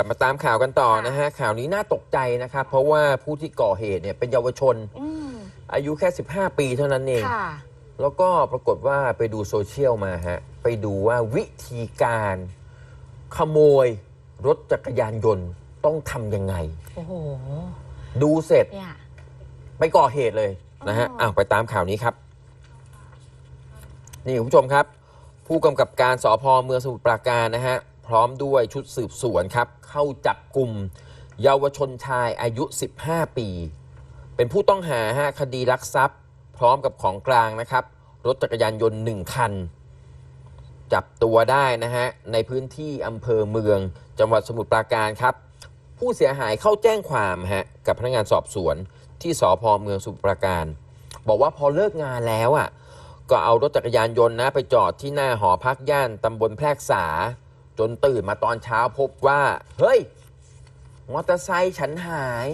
ลับมาตามข่าวกันต่อนะฮะข่าวนี้น่าตกใจนะครับ เพราะว่าผู้ที่ก่อเหตุเนี่ยเป็นเยาวชนอืมอายุแค่ 15 ปีเท่านั้นเองค่ะแล้วก็ปรากฏว่าไปดูโซเชียลมาฮะ ไปดูว่าวิธีการขโมยรถจักรยานยนต์ต้องทำยังไง โอ้โห ดูเสร็จเนี่ยไปก่อเหตุเลยนะฮะอ๋ออ่อ้าวไปตามข่าวนี้ครับ นี่คุณผู้ชมครับ ผู้กำกับการสพเมืองสมุทรปราการนะฮะพ ร้อมด้วยชุดสืบสวนครับ เข้าจับกลุ่มเยาวชนชายอายุ 15 ปี เป็นผู้ต้องหาฮะคดีลักทรัพย์ พร้อมกับของกลางนะครับ รถจักรยานยนต์ 1 คัน จับตัวได้นะฮะ ในพื้นที่อำเภอเมือง จังหวัดสมุทรปราการครับ ผู้เสียหายเข้าแจ้งความฮะกับพนักงานสอบสวนที่สพเมืองสมุทรปราการ บอกว่าพอเลิกงานแล้วอะก็เอารถจักรยานยนต์นะไปจอดที่หน้าหอพักย่านตำบลแพรกษา จนตื่นมาตอนเช้าพบว่า เฮ้ย มอเตอร์ไซค์ฉันหาย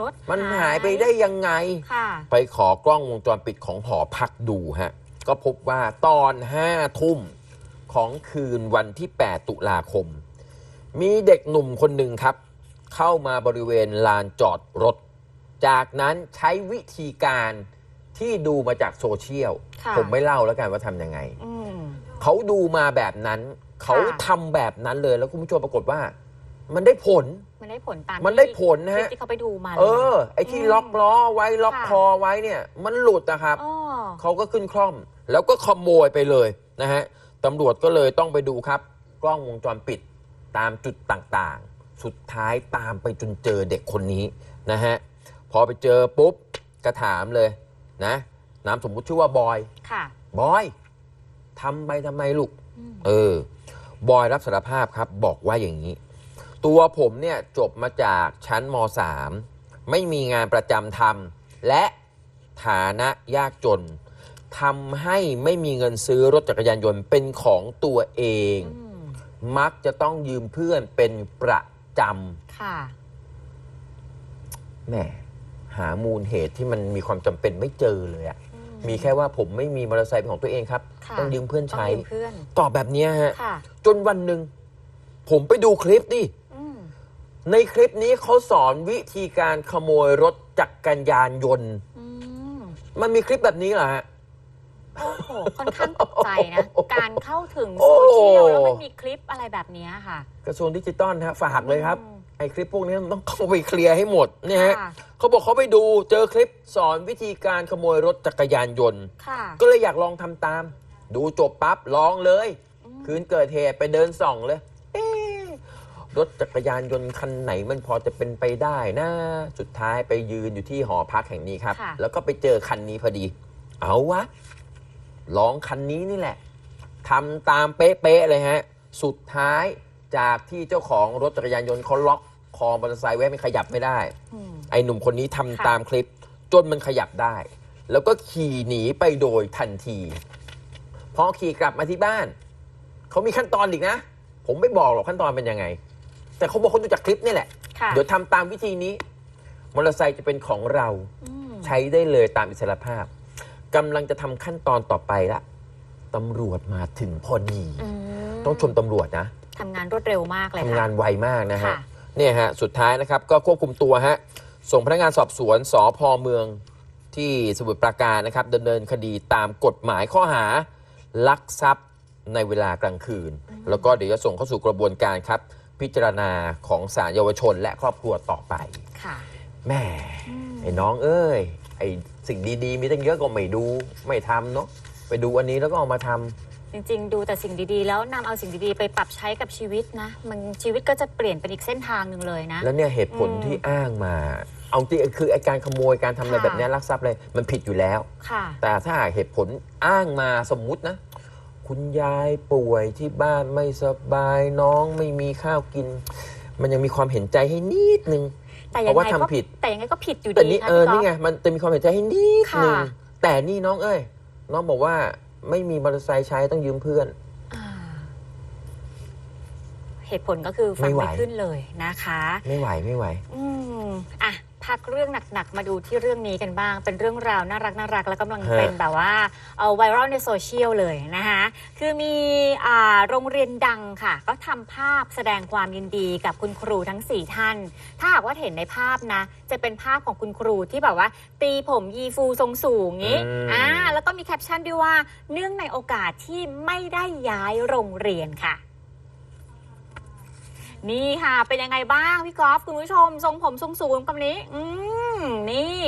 รถมันหายไปได้ยังไง ค่ะ ไปขอกล้องวงจรปิดของหอพักดูฮะ ก็พบว่าตอนห้าทุ่มของคืนวันที่ 8 ตุลาคม มีเด็กหนุ่มคนหนึ่งครับ เข้ามาบริเวณลานจอดรถ จากนั้นใช้วิธีการที่ดูมาจากโซเชียล ค่ะ ผมไม่เล่าแล้วกันว่าทำยังไง อืม เขาดูมาแบบนั้น เขาค่ะทำแบบนั้นเลยแล้วคุณผู้ชมปรากฏว่า มันได้ผล มันได้ผลตามมันได้ผลนะฮะคลิปที่เขาไปดูมาลยเออ ไอ้ที่อืมล็อกล้อไว้ล็อกค่ะคอไว้เนี่ย มันหลุดนะครับ อ๋อ เขาก็ขึ้นคล่อม แล้วก็ขโมยไปเลยนะฮะตำรวจก็เลยต้องไปดูครับ กล้องวงจรปิดตามจุดต่างๆ สุดท้ายตามไปจนเจอเด็กคนนี้นะฮะพอไปเจอปุ๊บก็ถามเลยนะนามสมมุติชื่อว่าบอย ค่ะ บอยทำไปทำไมลูกอืม เออ บอยรับสารภาพครับ บอกว่าอย่างนี้ ตัวผมเนี่ยจบมาจากชั้นม .3 ไม่มีงานประจำทำและฐานะยากจนทำให้ไม่มีเงินซื้อรถจักรยานยนต์เป็นของตัวเองอืมมักจะต้องยืมเพื่อนเป็นประจค่ะำแหมหามูลเหตุที่มันมีความจำเป็นไม่เจอเลยอะอื มีแค่ว่าผมไม่มีมอเตอร์ไซค์เป็นของตัวเองครับ ค่ะ ต้องยืมเพื่อนต้องใช้ยืมเพื่อน ตอบแบบเนี้ยฮะ ค่ะ จนวันหนึ่งผมไปดูคลิปดิ อืม ในคลิปนี้เขาสอนวิธีการขโมยรถจักรยานยนต์ อืม มันมีคลิปแบบนี้เหรอฮะ โอ้โห ค่อนข้างตกใจนะ การเข้าถึงโอ้โซเชียลแล้วมันมีคลิปอะไรแบบเนี้ยค่ะ กระทรวงดิจิตอลฮะฝากเลยครับ อืมไอ้คลิปพวกนี้มันต้องเข้าไปเคลียร์ให้หมดเนี่ยฮะค่ะ เขาบอกเขาไปดูเจอคลิปสอนวิธีการขโมยรถจักรยานยนต์ ค่ะก็เลยอยากลองทำตาม ดูจบปั๊บลองเลยอืมคืนเกิดเหตุไปเดินส่องเลยเอ๊ะรถจักรยานยนต์คันไหนมันพอจะเป็นไปได้นะ สุดท้ายไปยืนอยู่ที่หอพักแห่งนี้ครับ ค่ะ แล้วก็ไปเจอคันนี้พอดี เอาวะ ลองคันนี้นี่แหละทำตามเป๊ะๆเลยฮะ สุดท้ายจากที่เจ้าของรถจักรยานยนต์เขาล็อก คอมอเตอร์ไซค์ไว้ไม่ขยับไม่ได้อืมไอ้หนุ่มคนนี้ทำค่ะ ตามคลิป จนมันขยับได้ แล้วก็ขี่หนีไปโดยทันที พอขี่กลับมาที่บ้าน เขามีขั้นตอนอีกนะ ผมไม่บอกหรอกขั้นตอนเป็นยังไง แต่เขาบอกเขาดูจากคลิปนี่แหละ ค่ะเดี๋ยวทำตามวิธีนี้มอเตอร์ไซค์จะเป็นของเรา อืมใช้ได้เลยตามอิสรภาพกำลังจะทำขั้นตอนต่อไปละตำรวจมาถึงพอดี อืมต้องชมตำรวจนะทำงานรวดเร็วมากเลยทำค่ะงานไวมากนะฮะ ค่ะ เนี่ยฮะสุดท้ายนะครับก็ควบคุมตัวฮะส่งพนักงานสอบสวนสพเมืองที่สมุทรปราการนะครับดำเนินคดีตามกฎหมายข้อหา ลักทรัพย์ในเวลากลางคืน แล้วก็เดี๋ยวจะส่งเข้าสู่กระบวนการครับ พิจารณาของศาลเยาวชนและครอบครัวต่อไปค่ะ แม่อืมไอ้น้องเอ้ยไอ้สิ่งดีๆ มีตั้งเยอะก็ไม่ดูไม่ทำเนาะไปดูอันนี้แล้วก็เอามาทำ จริงๆ ดูแต่สิ่งดีๆ แล้วนำเอาสิ่งดีๆ ไปปรับใช้กับชีวิตนะ มันชีวิตก็จะเปลี่ยนเป็นอีกเส้นทางหนึ่งเลยนะ แล้วเนี่ยเหตุผลอืมที่อ้างมา เอาจริงคือไอ้การขโมยการทำอะไรค่ะ แบบเนี้ยลักทรัพย์อะไรมันผิดอยู่แล้ว ค่ะ แต่ถ้าหากเหตุผลอ้างมาสมมุตินะ คุณยายป่วยที่บ้านไม่สบายน้องไม่มีข้าวกิน มันยังมีความเห็นใจให้นิดนึง แต่เพยังราะว่าไงก็ทำผิด แต่ยังไงก็ผิดอยู่แต่ดีนี่ค่ะเออพี่นี่ก๊ไงอฟมันจะมีความเห็นใจให้นิดนึงค่ะ แต่นี่น้องเอ้ยน้องบอกว่า ไม่มีมอเตอร์ไซค์ใช้ต้องยืมเพื่อน อ่าเหตุผลก็คือฟังไม่ไหว ไม่ขึ้นเลยนะคะ ไม่ไหวไม่ไหว อืมอะ พักเรื่องหนัก ๆ มาดูที่เรื่องนี้กันบ้าง เป็นเรื่องราวน่ารักน่ารักแล้วกำลังฮะเป็นแบบว่าเอาไวรัลในโซเชียลเลยนะคะคือมีอ่าโรงเรียนดังค่ะ ก็ทำภาพแสดงความยินดีกับคุณครูทั้ง 4 ท่าน ถ้าหากว่าเห็นในภาพนะ จะเป็นภาพของคุณครูที่แบบว่า ตีผมยีฟูทรงสูงงี้อืมอ่าแล้วก็มีแคปชั่นด้วยว่าเนื่องในโอกาสที่ไม่ได้ย้ายโรงเรียนค่ะ นี่ค่ะ เป็นยังไงบ้างพี่กอล์ฟคุณผู้ชม ทรงผมทรงสูงกับนี้ อืมนี่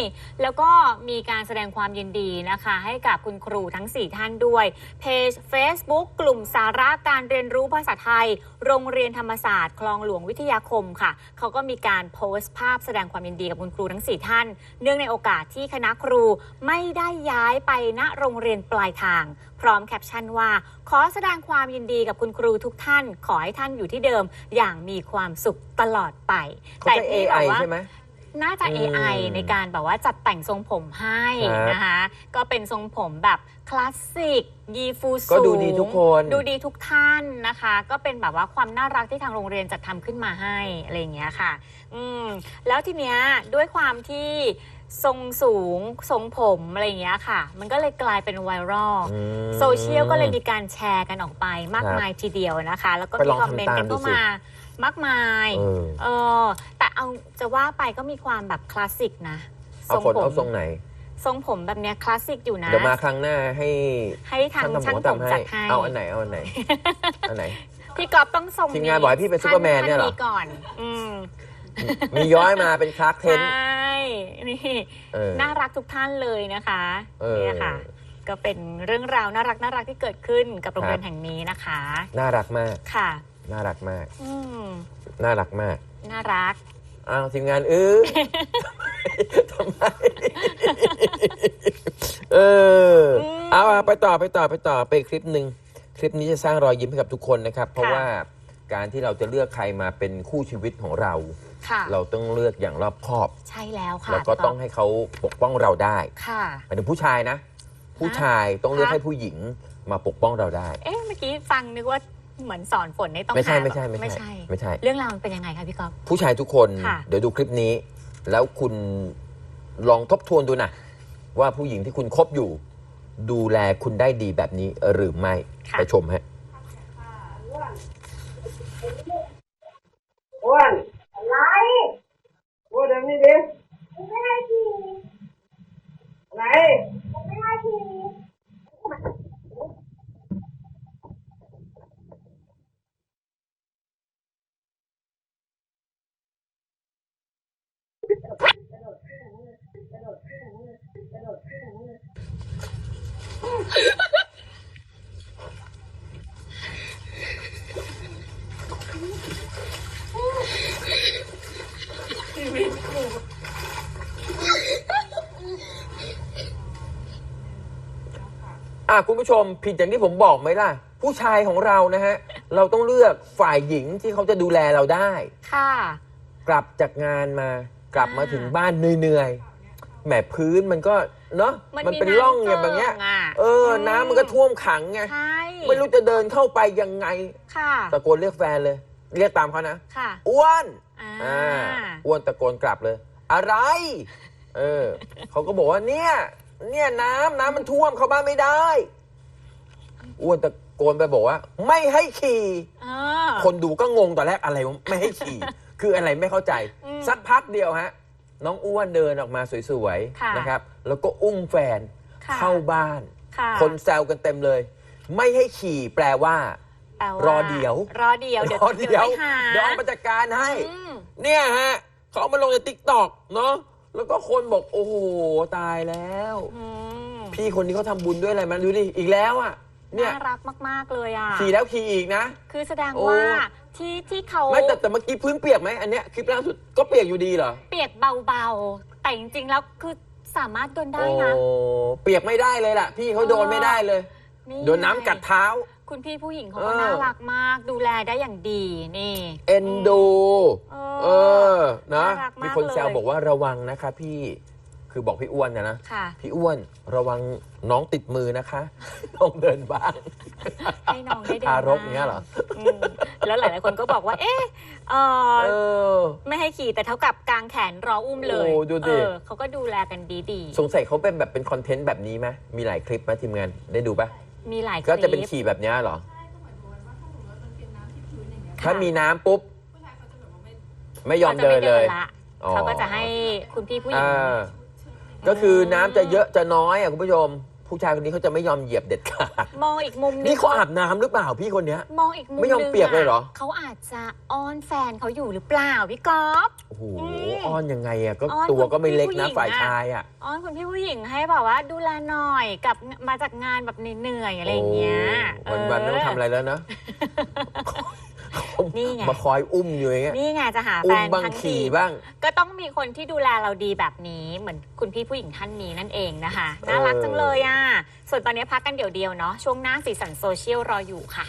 แล้วก็มีการแสดงความยินดีนะคะ ให้กับคุณครูทั้ง 4 ท่านด้วย เพจ Facebook กลุ่มสาระการเรียนรู้ภาษาไทย โรงเรียนธรรมศาสตร์คลองหลวงวิทยาคมค่ะ เขาก็มีการโพสต์ภาพแสดงความยินดีกับคุณครูทั้ง 4 ท่าน เนื่องในโอกาสที่คณะครูไม่ได้ย้ายไปณโรงเรียนปลายทาง พร้อมแคปชั่นว่า ขอแสดงความยินดีกับคุณครูทุกท่าน ขอให้ท่านอยู่ที่เดิมอย่างมีความสุขตลอดไปเขาใช้ที่ AI แบบว่าใช่ไหมน่าจะอืม AI ในการแบบว่าจัดแต่งทรงผมให้ครับนะคะ ก็เป็นทรงผมแบบคลาสสิกยีฟูสูงก็ดูดีทุกคน ดูดีทุกท่านนะคะ ก็เป็นแบบว่าความน่ารักที่ทางโรงเรียนจัดทำขึ้นมาให้ อะไรอย่างเงี้ยค่ะ อืมแล้วทีเนี้ยด้วยความที่ ทรงสูงทรงผมอะไรอย่างเงี้ยค่ะ มันก็เลยกลายเป็นไวรัลอืม โซเชียลก็เลยมีการแชร์กันออกไปมากครับมายทีเดียวนะคะ แล้วก็ไปมีลองคอมเมนต์ทำตามกันดูเข้าสิ มามากมาย เออเออแต่เอาจะว่าไปก็มีความแบบคลาสสิกนะเอาคนเอาทรงไหน ทรงผมแบบเนี้ยคลาสสิกอยู่นะ เดี๋ยวมาครั้งหน้าให้ให้ทางช่างทำผช่างมผมทำให้จัดให้ เอาอันไหนเอาอันไหนอันไหน พี่ก๊อฟต้องทรงทีมงานบอกให้พี่เป็นซุปเปอร์แมนเนี่ยเหรอ ท่ก่อน อืม มีย้อยมาเป็นคลาร์กเทใช นต์่นี่เออ น่ารักทุกท่านเลยนะคะเออ เนี่ยค่ะ ก็เป็นเรื่องราวน่ารักน่ารักที่เกิดขึ้นกับโรงเรียนครับแห่งนี้นะคะ น่ารักมาก ค่ะ น่ารักมาก อืมน่ารักมาก น่ารัก อ้าวทีมงานอื้อทำไม เอออืมเอาอะไปต่อไปต่อไปต่อไปคลิปหนึ่งคลิปนี้จะสร้างรอยยิ้มให้กับทุกคนนะครับ เพราะค่ะ ว่า การที่เราจะเลือกใครมาเป็นคู่ชีวิตของเรา ค่ะ เราต้องเลือกอย่างรอบคอบ ใช่แล้วค่ะแล้วก็พี่ต้องให้เขาปกป้องเราได้ค่ะ หมายถึงผู้ชายนะ ผู้ชายต้องเลือกฮะให้ผู้หญิงมาปกป้องเราได้ เอ๊ะเมื่อกี้ฟังนึกว่าเหมือนสอนฝนในต้องไม่ใช่หาไม่ใช่แบบไม่ใช่ ไม่ใช่ เรื่องราวมันเป็นยังไงคะพี่ก๊อฟ ผู้ชายทุกคน ค่ะ เดี๋ยวดูคลิปนี้ แล้วคุณลองทบทวนดูนะว่าผู้หญิงที่คุณคบอยู่ ดูแลคุณได้ดีแบบนี้หรือไม่ค่ะไปชมฮะ อ้วนอะไร อ้วนเดี๋ยวนี้ดิไม่ให้ทีอะไรไม่ให้ที อะคุณผู้ชมผิดอย่างที่ผมบอกไหมล่ะ ผู้ชายของเรานะฮะ เราต้องเลือกฝ่ายหญิงที่เขาจะดูแลเราได้ ค่ะ กลับจากงานมากลับมาอ่าถึงบ้านเหนื่อยๆแหมพื้นมันก็เนาะมันมีเป็นร่องอย่างน้ำแบบเนี้ยเจิ่งอะเอออืมน้ำมันก็ท่วมขังไงใช่ไม่รู้จะเดินเข้าไปยังไงค่ะ ตะโกนเรียกแฟนเลย เรียกตามเขานะค่ะอ้วนอ่าอ่าอ้วนตะโกนกลับเลย อะไร เออเขาก็บอกว่าเนี่ย เนี่ยน้ำน้ำมันท่วมเข้าบ้านไม่ได้อ้วนตะโกนไปบอกว่า ไม่ให้ขี่ อ่า คนดูก็งงตอนแรกอะไรวะไม่ให้ขี่ คืออะไรไม่เข้าใจ อืมสักพักเดียวฮะ น้องอ้วนเดินออกมาสวยค่ะๆนะครับ แล้วก็อุ้มแฟนค่ะ เข้าบ้าน ค่ะคนแซวกันเต็มเลย ไม่ให้ขี่แปลว่า แปลว่ารอเดี๋ยว รอเดียวเดี๋ยวรอเดี๋เดี๋ยยววไปหาเดี๋ยวเอามาจัดการให้ อืม เนี่ยฮะเขาเอามาลงในติ๊กต็อกเนาะ แล้วก็คนบอกโอ้โหตายแล้ว อืมพี่คนนี้เขาทำบุญด้วยอะไรมันดูดิอีกแล้วอะ เนี่ยน่ารักมาก ๆ เลยอะ ขี่แล้วขี่อีกนะ คือแสดงโอ้ ว่าที่ที่เขาไม่แต่แต่เมื่อกี้พื้นเปียกไหมอันเนี้ยคลิปล่าสุดก็เปียกอยู่ดีเหรอเปียกเบา ๆ แต่จริง ๆ แล้วคือสามารถโดนได้โอ้นะ เปียกไม่ได้เลยล่ะ พี่เขาโดนไม่ได้เลย นี่โดนน้ำกัดเท้า คุณพี่ผู้หญิงเขาเอก็อน่ารักมาก ดูแลได้อย่างดีนี่ เอ็นดูเอเอออนะน่ารักมากมีคนแซวเลย บอกว่าระวังนะคะ พี่คือบอกพี่อ้วนนะนะค่ะ พี่อ้วนระวังน้องติดมือนะคะ ต้องเดินบ้าง ให้น้องได้เดินทารกบ้งเงี้ยเหรอ มแล้วหลาย ๆ คนก็บอกว่า เอ๊ะเออเออ ไม่ให้ขี่แต่เท่ากับกางแขนรออุ้มเลยโอ้ดูดิ เออเขาก็ดูแลกันดี สงสัยเขาเป็นแบบเป็นคอนเทนต์แบบนี้ไหมมีหลายคลิปไหมทีมงานได้ดูปะๆ มีหลายคลิปก็จะเป็นขี่แบบเนี้ยเหรอค่ะถ้ามีน้ำปุ๊บ ไม่ยอมขาจะเดินเลยละอ๋อ เขาก็จะให้คุณพี่ผู้หญิง อ่าก็คือน้ำจะเยอะจะน้อยอะคุณผู้ชม ผู้ชายคนนี้เขาจะไม่ยอมเหยียบเด็ดขาด มองอีกมุมนึงนี่เขาอาบน้ำหรือเปล่าพี่คนเนี้ย มองอีกมุมไม่ยอมนึงเปียกเลยเหรอ เขาอาจจะอ้อนแฟนเขาอยู่หรือเปล่าพี่ก๊อฟ โอ้โหอืมอ้อนยังไงอะก็อ้อนตัวก็ไม่เล็กคุณพี่นะผู้หญิงฝ่ายอะชายอะอ้อนคุณพี่ผู้หญิงให้แบบว่าดูแลหน่อยกลับมาจากงานแบบเหนื่อยๆอะไรอย่างเงี้ยโอ้วันๆไม่ต้องทำอะไรแล้วนะ นี่ไง มาคอยอุ้มอยู่อย่างเงี้ย นี่ไงจะหาแฟอุ้มนบ้างทั้งทีขี่บ้างก็ต้องมีคนที่ดูแลเราดีแบบนี้เหมือนคุณพี่ผู้หญิงท่านนี้นั่นเองนะคะน่ารักจังเลยอะส่วนตอนนี้พักกันเดี๋ยวเดียวๆเนาะช่วงหน้าสีสันโซเชียลรออยู่ค่ะ